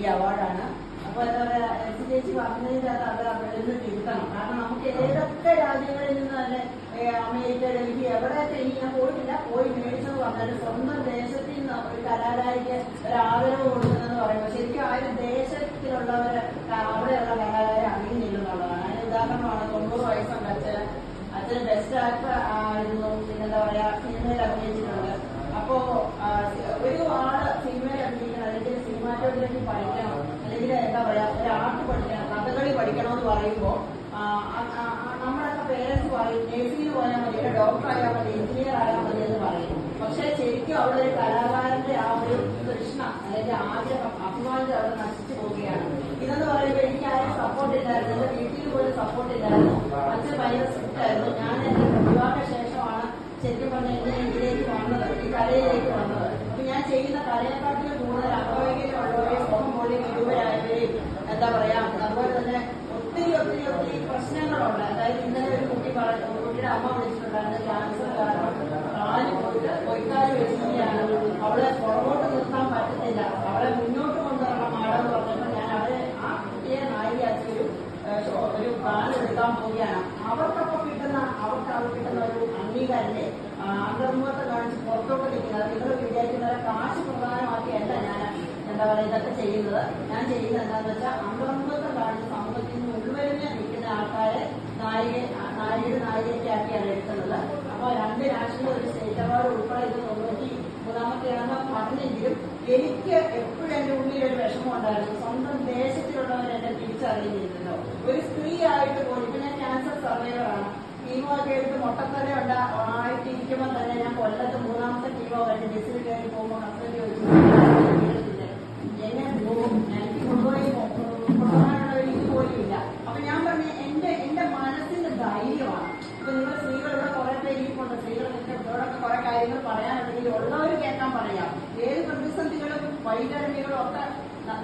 ഈ അവാർഡാണ്. അപ്പൊ എന്താ പറയാ എസ് ചേച്ചി പറഞ്ഞതിനകത്ത് അത് അവിടെ നിന്ന് തിരുത്തണം കാരണം നമുക്ക് ഏതൊക്കെ രാജ്യങ്ങളിൽ നിന്ന് തന്നെ അമേരിക്ക ഡൽഹി എവിടെയൊക്കെ ഇനി ഞാൻ പോയിട്ടില്ല പോയി മേടിച്ചത് പറഞ്ഞാൽ സ്വന്തം ദേശത്തിൽ നിന്ന് ഒരു കലാകാരിക്ക് ഒരു ആദരവ് കൊടുക്കുന്നതെന്ന് പറയുമ്പോൾ ശരിക്കും ആ ഒരു ദേശത്തിലുള്ളവർ അവിടെയുള്ള കലാകാരെ അറിയുന്നില്ലെന്നുള്ളതാണ് അതിന് ഉദാഹരണമാണ് തൊണ്ണൂറ് വയസ്സുണ്ട് അച്ഛൻ അച്ഛൻ ബെസ്റ്റ് ആക്ടർ ആയിരുന്നു. പിന്നെന്താ പറയാ സിനിമയിൽ അഭിനയിച്ചിട്ടുള്ളത് അപ്പോ ഒരു ആൾ സിനിമയിൽ അഭിനയിച്ചു പഠിക്കണം എന്ന് പറയുമ്പോ ആ, ആ, ആ, ആ, നമ്മളൊക്കെ പേരൻസ് പറയും നേഴ്സിംഗിന് പോയാൽ മതി ഡോക്ടർ ആയാൽ മതി എഞ്ചിനീയർ ആയാൽ മതി എന്ന് പറയും. പക്ഷെ ശരിക്കും അവിടെ ഒരു കലാകാരന്റെ ആ ഒരു കൃഷ്ണ അല്ലെങ്കിൽ ആഗ്രഹം അഭിമാനത്തെ അവിടെ നശിച്ചു പോവുകയാണ്. ഇതെന്ന് പറയുമ്പോൾ എനിക്ക് ആരും സപ്പോർട്ട് ഇല്ലായിരുന്നു. എന്റെ വീട്ടിൽ പോലും സപ്പോർട്ട് ഇല്ലായിരുന്നു. അച്ഛൻ ഭയങ്കര സ്ട്രിക്റ്റ് ആയിരുന്നു. ഞാൻ എന്റെ വിവാഹ ശേഷമാണ് ശരിക്കും പറഞ്ഞ എന്റെ ഇതിലേക്ക് വന്നത് ഈ കലയിലേക്ക് വന്നത്. അപ്പൊ ഞാൻ ചെയ്യുന്ന കലയെക്കാട്ടിലും കൂടുതൽ അംഗവൈകല്യമുള്ളവരെയും അമ്മ വിളിച്ചിട്ടുണ്ടായിരുന്നു. ക്യാൻസർ കാരണം കാൽ പോയിട്ട് പൊയ്ക്കാൽ വെച്ചിരിക്കുകയാണ്. അവളെ പുറകോട്ട് പറ്റുന്നില്ല. അവളെ മുന്നോട്ട് കൊണ്ടുവരണം മാഡം പറഞ്ഞപ്പോൾ ഞാൻ ആ കുട്ടിയെ നായികയാക്കി ഒരു ഒരു പ്ലാൻ പോവുകയാണ്. അവർക്കൊക്കെ കിട്ടുന്ന അവർക്ക് അവർ കിട്ടുന്ന ഒരു അംഗീകാരത്തെ അന്തർമുഖത്തെ കാണിച്ച് പുറത്തോട്ട് നിൽക്കുന്നത്. നിങ്ങൾ പ്രധാനമാക്കിയല്ല ഞാൻ എന്താ പറയുക ഇതൊക്കെ ചെയ്യുന്നത്. ഞാൻ ചെയ്യുന്നത് എന്താണെന്ന് വെച്ചാൽ അന്തർമുഖത്തെ കാണിച്ച് സമൂഹത്തിൽ ഉൾവലിഞ്ഞ് നിൽക്കുന്ന ആൾക്കാരെ നായികയ്ക്കാക്കിയാണ് എടുക്കുന്നത്. അപ്പോൾ രണ്ട് നാഷണൽ ഒരു സ്റ്റേറ്റ് അവാർഡ് ഉൾപ്പെടെ ഇത് തൊണ്ണൂറ്റി മൂന്നാമത്തെയാണെന്ന് പറഞ്ഞെങ്കിലും എനിക്ക് എപ്പോഴും എന്റെ ഉള്ളിൽ ഒരു വിഷമം ഉണ്ടായിരുന്നു. സ്വന്തം ദേശത്തിലുള്ളവർ എന്നെ തിരിച്ചറിഞ്ഞിരുന്നല്ലോ ഒരു സ്ത്രീ ആയിട്ട് പോലും ഇപ്പൊ ഞാൻ ക്യാൻസർ സർവൈവറാണ് കീമോ ഒക്കെ എടുത്ത് മുട്ടത്തല ഉണ്ടാ ആയിട്ടിരിക്കുമ്പോൾ തന്നെ ഞാൻ ത-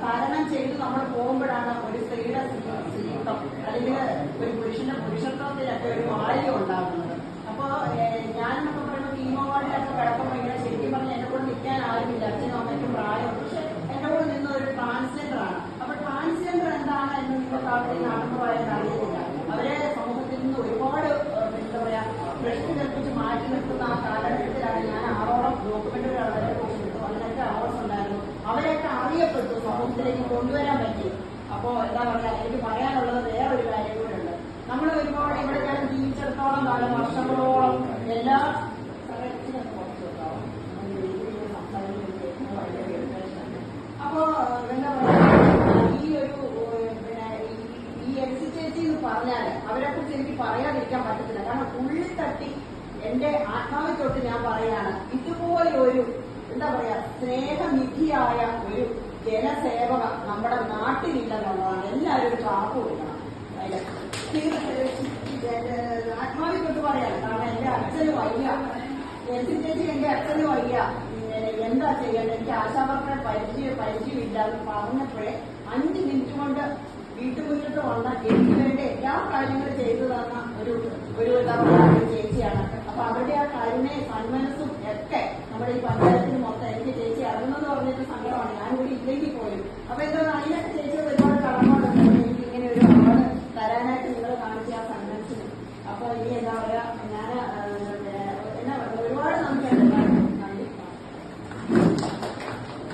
തരണം ചെയ്ത് നമ്മൾ പോകുമ്പോഴാണ് ഒരു സ്ത്രീയുടെ സ്ത്രീ- സ്ത്രീത്വം അല്ലെങ്കിൽ ഒരു പുരുഷന്റെ പുരുഷത്വത്തിലൊക്കെ ഒരു വാല്യം ഉണ്ടാകുന്നത് അപ്പോ ഏഹ്, ഞാനെന്നൊക്കെ പറയുമ്പോൾ കീമോ വാർഡിലൊക്കെ കിടക്കുമ്പോൾ ഇങ്ങനെ ശരിക്കും പറഞ്ഞാൽ എന്നെ കൂടെ നിൽക്കാൻ ആരുമില്ല അച്ഛനും അമ്മയ്ക്കും പ്രായമുണ്ട് പക്ഷെ എന്റെ കൂടെ നിന്ന ഒരു ട്രാൻസ്ജെൻഡർ ആണ് അപ്പൊ ട്രാൻസ്ജെൻഡർ എന്താണ് എന്ന് നിങ്ങൾക്ക് അവിടെ നടന്നു പോയെന്ന് അറിയുന്നില്ല അവരെ സമൂഹത്തിൽ നിന്ന് ഒരുപാട് ഏഹ്, എന്താ പറയാ പ്രശ്നം കൽപ്പിച്ച് മാറ്റി നിർത്തുന്ന ആ കാലഘട്ടത്തിലാണ് ഞാൻ ആറോളം ഡോക്യുമെന്ററി അവരെ കുറിച്ചെടുത്തു അതിനൊക്കെ അവാർഡ്സ് ഉണ്ടായിരുന്നു അവരെയൊക്കെ അറിയപ്പെട്ടു സമൂഹത്തിലേക്ക് കൊണ്ടുവരാൻ പറ്റി. അപ്പോ എന്താ പറയാ എനിക്ക് പറയാനുള്ളത് വേറെ ഒരു കാര്യം കൂടെ നമ്മൾ ഒരുപാട് ഇവിടെ ഞാൻ ജീവിച്ചിടത്തോളം കാലം വർഷങ്ങളോളം എല്ലാ. അപ്പോ എന്താ പറയാ ഈ ഒരു പിന്നെ ഈ- ചേച്ചി എന്ന് പറഞ്ഞാൽ അവരെ കുറിച്ച് എനിക്ക് പറയാതിരിക്കാൻ പറ്റത്തില്ല. കാരണം ഉള്ളിൽ തട്ടി എന്റെ ആത്മാവ് തൊട്ട് ഞാൻ പറയാണ് ഇതുപോലെ എന്താ പറയാ സ്നേഹനിധിയായ ഒരു ജനസേവക നമ്മുടെ നാട്ടിലില്ലെന്നുള്ളതാണ്. എല്ലാവരും ഒരു കാപ്പ് കൊടുക്കണം. ആത്മാവിൽ തൊട്ട് പറയാം. കാരണം എന്റെ അച്ഛന് വയ്യ. എസ് ചേച്ചി എന്റെ അച്ഛന് വയ്യ. എന്താ ചെയ്യേണ്ടത്? എനിക്ക് ആശാവർക്കറെ പരിചയം പരിചയമില്ല എന്ന് പറഞ്ഞപ്പോഴേ അഞ്ച് മിനിറ്റ് കൊണ്ട് വീട്ടുമുറ്റത്ത് വന്ന എനിക്ക് വേണ്ട എല്ലാ കാര്യങ്ങളും ചെയ്തു തന്ന ഒരു ഒരു ചേച്ചിയാണ്. അപ്പൊ അവരുടെ ആ കരുണ സന്മനസ്സും ഒക്കെ നമ്മുടെ ഈ പഞ്ചായത്തിന് മൊത്തം എനിക്ക് ചേച്ചി അറിയണമെന്ന് പറഞ്ഞിട്ട് കൂടി ഇല്ലെങ്കിൽ പോലും. അപ്പൊ എന്താ അതിനൊക്കെ ചേച്ചി ഒരുപാട് കടമകളുണ്ട്. എനിക്ക് ഇങ്ങനെ ഒരു അവാർഡ് തരാനായിട്ട് നിങ്ങൾ കാണിച്ച ആ സന്മനസ്സിന് അപ്പൊ ഇനി എന്താ പറയാ ഞാൻ